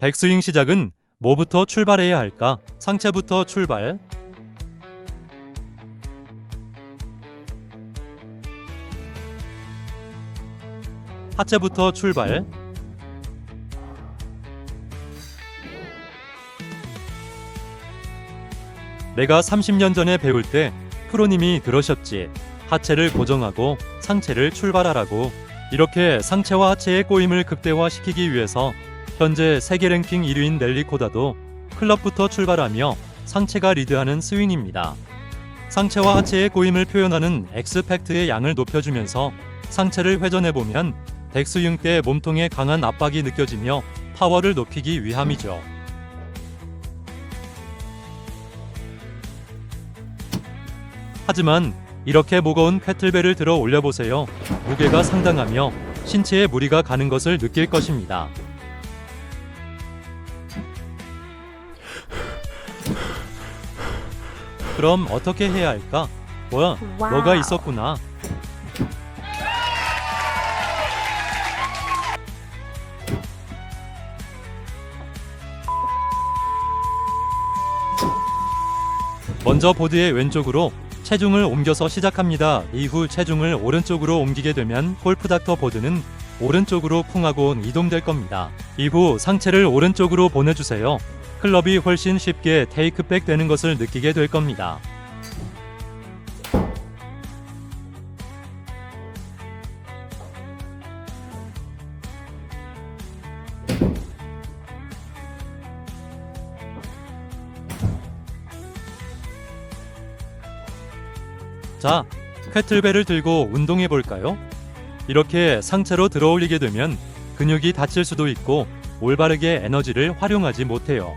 백스윙 시작은 뭐부터 출발해야 할까? 상체부터 출발. 하체부터 출발. 내가 30년 전에 배울 때 프로님이 그러셨지. 하체를 고정하고 상체를 출발하라고. 이렇게 상체와 하체의 꼬임을 극대화시키기 위해서 현재 세계 랭킹 1위인 넬리 코다도 클럽부터 출발하며 상체가 리드하는 스윙입니다. 상체와 하체의 꼬임을 표현하는 엑스팩트의 양을 높여주면서 상체를 회전해보면 백스윙 때 몸통에 강한 압박이 느껴지며 파워를 높이기 위함이죠. 하지만 이렇게 무거운 패틀벨을 들어 올려보세요. 무게가 상당하며 신체에 무리가 가는 것을 느낄 것입니다. 그럼 어떻게 해야 할까? 뭐야, 와우. 너가 있었구나. 먼저 보드의 왼쪽으로 체중을 옮겨서 시작합니다. 이후 체중을 오른쪽으로 옮기게 되면 골프닥터 보드는 오른쪽으로 풍하고 이동될 겁니다. 이후 상체를 오른쪽으로 보내주세요. 클럽이 훨씬 쉽게 테이크백 되는 것을 느끼게 될 겁니다. 자, 캐틀벨을 들고 운동해 볼까요? 이렇게 상체로 들어 올리게 되면 근육이 다칠 수도 있고 올바르게 에너지를 활용하지 못해요.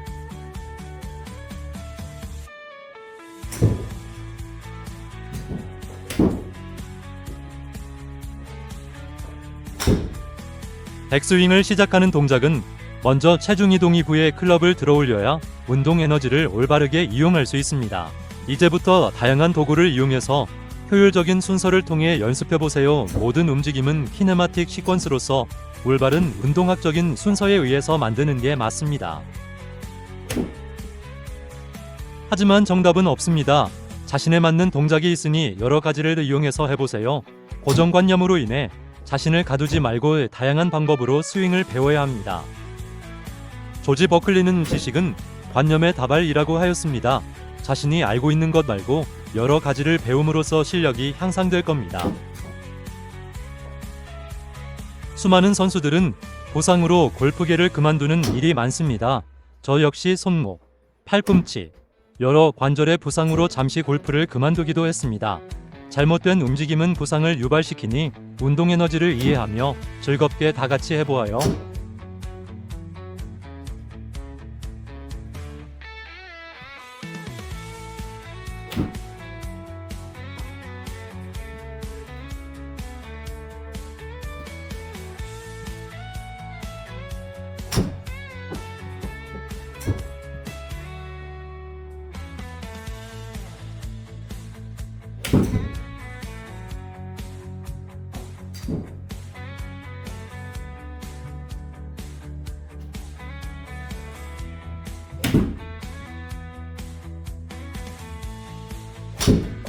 백스윙을 시작하는 동작은 먼저 체중 이동 이후에 클럽을 들어올려야 운동 에너지를 올바르게 이용할 수 있습니다. 이제부터 다양한 도구를 이용해서 효율적인 순서를 통해 연습해 보세요. 모든 움직임은 키네마틱 시퀀스로서 올바른 운동학적인 순서에 의해서 만드는 게 맞습니다. 하지만 정답은 없습니다. 자신에 맞는 동작이 있으니 여러 가지를 이용해서 해보세요. 고정관념으로 인해 자신을 가두지 말고 다양한 방법으로 스윙을 배워야 합니다. 조지 버클리는 지식은 관념의 다발이라고 하였습니다. 자신이 알고 있는 것 말고 여러 가지를 배움으로써 실력이 향상될 겁니다. 수많은 선수들은 부상으로 골프계를 그만두는 일이 많습니다. 저 역시 손목, 팔꿈치, 여러 관절의 부상으로 잠시 골프를 그만두기도 했습니다. 잘못된 움직임은 부상을 유발시키니 운동 에너지를 이해하며 즐겁게 다 같이 해보아요. you